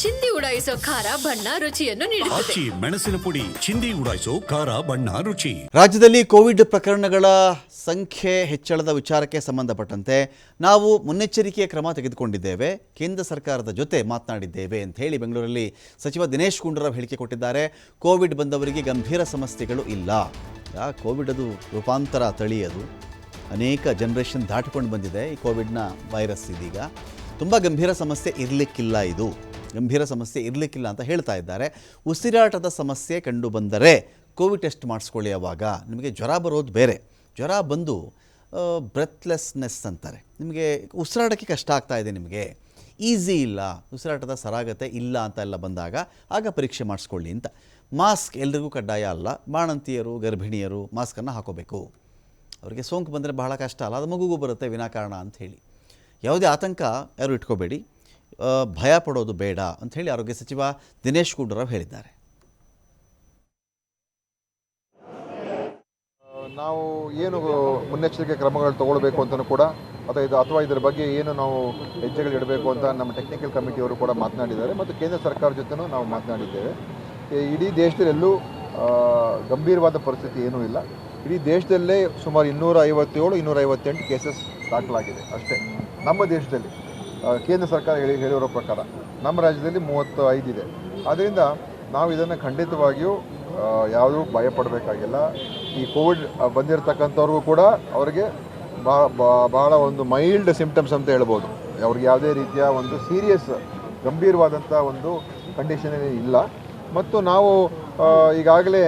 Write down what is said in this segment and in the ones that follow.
ಚಿಂದಿ ಉಡಾಯಿಸೋ ಖಾರ ಬಣ್ಣ ರುಚಿಯನ್ನು ನೀಡುತ್ತದೆ. ಆಚಿ ಮೆಣಸಿನ ಪುಡಿ ಚಿಂದಿ ಉಡಾಯಿಸೋ ಖಾರ ಬಣ್ಣ ರುಚಿ. ರಾಜ್ಯದಲ್ಲಿ ಕೋವಿಡ್ ಪ್ರಕರಣಗಳ ಸಂಖ್ಯೆ ಹೆಚ್ಚಳದ ವಿಚಾರಕ್ಕೆ ಸಂಬಂಧಪಟ್ಟಂತೆ ನಾವು ಮುನ್ನೆಚ್ಚರಿಕೆಯ ಕ್ರಮ ತೆಗೆದುಕೊಂಡಿದ್ದೇವೆ. ಕೇಂದ್ರ ಸರ್ಕಾರದ ಜೊತೆ ಮಾತನಾಡಿದ್ದೇವೆ ಅಂತ ಹೇಳಿ ಬೆಂಗಳೂರಲ್ಲಿ ಸಚಿವ ದಿನೇಶ್ ಗುಂಡೂರಾವ್ ಹೇಳಿಕೆ ಕೊಟ್ಟಿದ್ದಾರೆ. ಕೋವಿಡ್ ಬಂದವರಿಗೆ ಗಂಭೀರ ಸಮಸ್ಯೆಗಳು ಇಲ್ಲ. ಯಾ ಕೋವಿಡ್ ಅದು ರೂಪಾಂತರ ತಳಿ ಅದು. ಅನೇಕ ಜನರೇಷನ್ ದಾಟಿಕೊಂಡು ಬಂದಿದೆ ಈ ಕೋವಿಡ್ನ ವೈರಸ್ ಇದೀಗ. ತುಂಬ ಗಂಭೀರ ಸಮಸ್ಯೆ ಇರಲಿಕ್ಕಿಲ್ಲ ಇದು. ಗಂಭೀರ ಸಮಸ್ಯೆ ಇರಲಿಕ್ಕಿಲ್ಲ ಅಂತ ಹೇಳ್ತಾ ಇದ್ದಾರೆ. ಉಸಿರಾಟದ ಸಮಸ್ಯೆ ಕಂಡು ಬಂದರೆ ಕೋವಿಡ್ ಟೆಸ್ಟ್ ಮಾಡಿಸ್ಕೊಳ್ಳಿ ಅವಾಗ. ನಿಮಗೆ ಜ್ವರ ಬರೋದು ಬೇರೆ. ಜ್ವರ ಬಂದು ಬ್ರೆತ್ಲೆಸ್ನೆಸ್ ಅಂತಾರೆ. ನಿಮಗೆ ಉಸಿರಾಟಕ್ಕೆ ಕಷ್ಟ ಆಗ್ತಾ ಇದೆ ನಿಮಗೆ. ಈಸಿ ಇಲ್ಲ. ಉಸಿರಾಟದ ಸರಾಗತೆ ಇಲ್ಲ ಅಂತ ಎಲ್ಲ ಬಂದಾಗ, ಆಗ ಪರೀಕ್ಷೆ ಮಾಡಿಸ್ಕೊಳ್ಳಿ ಅಂತ. ಮಾಸ್ಕ್ ಎಲ್ರಿಗೂ ಕಡ್ಡಾಯ ಅಲ್ಲ. ಬಾಣಂತಿಯರು, ಗರ್ಭಿಣಿಯರು ಮಾಸ್ಕನ್ನು ಹಾಕೋಬೇಕು. ಅವರಿಗೆ ಸೋಂಕು ಬಂದರೆ ಬಹಳ ಕಷ್ಟ ಅಲ್ಲ. ಅದು ಮಗುಗೂ ಬರುತ್ತೆ ವಿನಾಕಾರಣ ಅಂತ ಹೇಳಿ. ಯಾವುದೇ ಆತಂಕ ಯಾರು ಇಟ್ಕೋಬೇಡಿ. ಭಯ ಪಡೋದು ಬೇಡ ಅಂಥೇಳಿ ಆರೋಗ್ಯ ಸಚಿವ ದಿನೇಶ್ ಗುಂಡೂರಾವ್ ಹೇಳಿದ್ದಾರೆ. ನಾವು ಏನು ಮುನ್ನೆಚ್ಚರಿಕೆ ಕ್ರಮಗಳು ತಗೊಳ್ಬೇಕು ಅಂತಲೂ ಕೂಡ, ಅಥವಾ ಇದು ಅಥವಾ ಇದರ ಬಗ್ಗೆ ಏನು ನಾವು ಹೆಜ್ಜೆಗಳು ಇಡಬೇಕು ಅಂತ ನಮ್ಮ ಟೆಕ್ನಿಕಲ್ ಕಮಿಟಿಯವರು ಕೂಡ ಮಾತನಾಡಿದ್ದಾರೆ ಮತ್ತು ಕೇಂದ್ರ ಸರ್ಕಾರ ಜೊತೆನೂ ನಾವು ಮಾತನಾಡಿದ್ದೇವೆ. ಇಡೀ ದೇಶದಲ್ಲೆಲ್ಲೂ ಗಂಭೀರವಾದ ಪರಿಸ್ಥಿತಿ ಏನೂ ಇಲ್ಲ. ಇಡೀ ದೇಶದಲ್ಲೇ ಸುಮಾರು ಇನ್ನೂರ ಐವತ್ತೇಳು ಇನ್ನೂರ ಐವತ್ತೆಂಟು ಕೇಸಸ್ ದಾಖಲಾಗಿದೆ ಅಷ್ಟೇ. ನಮ್ಮ ದೇಶದಲ್ಲಿ. ಕೇಂದ್ರ ಸರ್ಕಾರ ಹೇಳಿ ಹೇಳಿರೋ ಪ್ರಕಾರ ನಮ್ಮ ರಾಜ್ಯದಲ್ಲಿ ಮೂವತ್ತು ಐದಿದೆ ಆದ್ದರಿಂದ ನಾವು ಇದನ್ನು ಖಂಡಿತವಾಗಿಯೂ ಯಾವುದೂ ಭಯಪಡಬೇಕಾಗಿಲ್ಲ. ಈ ಕೋವಿಡ್ ಬಂದಿರತಕ್ಕಂಥವ್ರಿಗೂ ಕೂಡ ಅವರಿಗೆ ಭಾಳ ಒಂದು ಮೈಲ್ಡ್ ಸಿಂಪ್ಟಮ್ಸ್ ಅಂತ ಹೇಳ್ಬೋದು. ಅವ್ರಿಗೆ ಯಾವುದೇ ರೀತಿಯ ಒಂದು ಸೀರಿಯಸ್ ಗಂಭೀರವಾದಂಥ ಒಂದು ಕಂಡೀಷನ್ ಇಲ್ಲ. ಮತ್ತು ನಾವು ಈಗಾಗಲೇ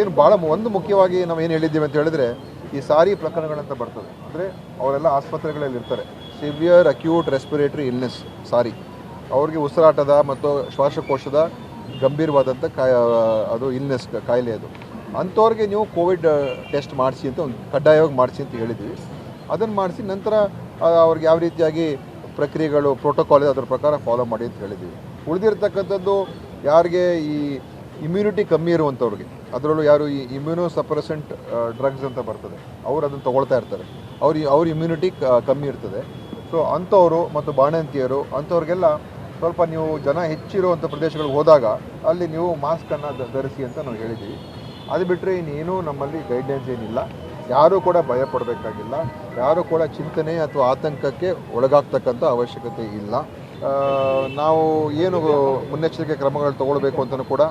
ಏನು ಭಾಳ ಒಂದು ಮುಖ್ಯವಾಗಿ ನಾವು ಏನು ಹೇಳಿದ್ದೀವಿ ಅಂತ ಹೇಳಿದ್ರೆ ಈ ಸಾರಿ ಪ್ರಕರಣಗಳಂತ ಬರ್ತದೆ. ಅಂದರೆ ಅವರೆಲ್ಲ ಆಸ್ಪತ್ರೆಗಳಲ್ಲಿ ಇರ್ತಾರೆ severe acute respiratory illness SARI ಅವ್ರಿಗೆ ಉಸಿರಾಟದ ಮತ್ತು ಶ್ವಾಸಕೋಶದ ಗಂಭೀರವಾದಂಥ ಕಾಯ, ಅದು ಇಲ್ನೆಸ್ ಕಾಯಿಲೆ ಅದು. ಅಂಥವ್ರಿಗೆ ನೀವು ಕೋವಿಡ್ ಟೆಸ್ಟ್ ಮಾಡಿಸಿ ಅಂತ ಒಂದು ಕಡ್ಡಾಯವಾಗಿ ಮಾಡಿಸಿ ಅಂತ ಹೇಳಿದ್ವಿ. ಅದನ್ನು ಮಾಡಿಸಿ ನಂತರ ಅವ್ರಿಗೆ ಯಾವ ರೀತಿಯಾಗಿ ಪ್ರಕ್ರಿಯೆಗಳು ಪ್ರೋಟೋಕಾಲ್ ಅದರ ಪ್ರಕಾರ ಫಾಲೋ ಮಾಡಿ ಅಂತ ಹೇಳಿದ್ವಿ. ಉಳಿದಿರ್ತಕ್ಕಂಥದ್ದು ಯಾರಿಗೆ ಈ ಇಮ್ಯುನಿಟಿ ಕಮ್ಮಿ ಇರುವಂಥವ್ರಿಗೆ, ಅದರಲ್ಲೂ ಯಾರು ಈ ಇಮ್ಯುನೋ ಸಪ್ರೆಸೆಂಟ್ ಡ್ರಗ್ಸ್ ಅಂತ ಬರ್ತದೆ, ಅವ್ರು ಅದನ್ನು ತೊಗೊಳ್ತಾ ಇರ್ತಾರೆ. ಅವ್ರ ಅವ್ರ ಇಮ್ಯುನಿಟಿ ಕಮ್ಮಿ ಇರ್ತದೆ. ಸೊ ಅಂಥವರು ಮತ್ತು ಬಾಣಂತಿಯರು, ಅಂಥವ್ರಿಗೆಲ್ಲ ಸ್ವಲ್ಪ ನೀವು ಜನ ಹೆಚ್ಚಿರುವಂಥ ಪ್ರದೇಶಗಳಿಗೆ ಹೋದಾಗ ಅಲ್ಲಿ ನೀವು ಮಾಸ್ಕನ್ನು ಧರಿಸಿ ಅಂತ ನಾವು ಹೇಳಿದ್ದೀವಿ. ಅದು ಬಿಟ್ಟರೆ ಇನ್ನೇನು ನಮ್ಮಲ್ಲಿ ಗೈಡ್ಲೈನ್ಸ್ ಏನಿಲ್ಲ. ಯಾರೂ ಕೂಡ ಭಯ ಪಡಬೇಕಾಗಿಲ್ಲ. ಯಾರೂ ಕೂಡ ಚಿಂತನೆ ಅಥವಾ ಆತಂಕಕ್ಕೆ ಒಳಗಾಗ್ತಕ್ಕಂಥ ಅವಶ್ಯಕತೆ ಇಲ್ಲ. ನಾವು ಏನು ಮುನ್ನೆಚ್ಚರಿಕೆ ಕ್ರಮಗಳು ತಗೊಳ್ಬೇಕು ಅಂತಲೂ ಕೂಡ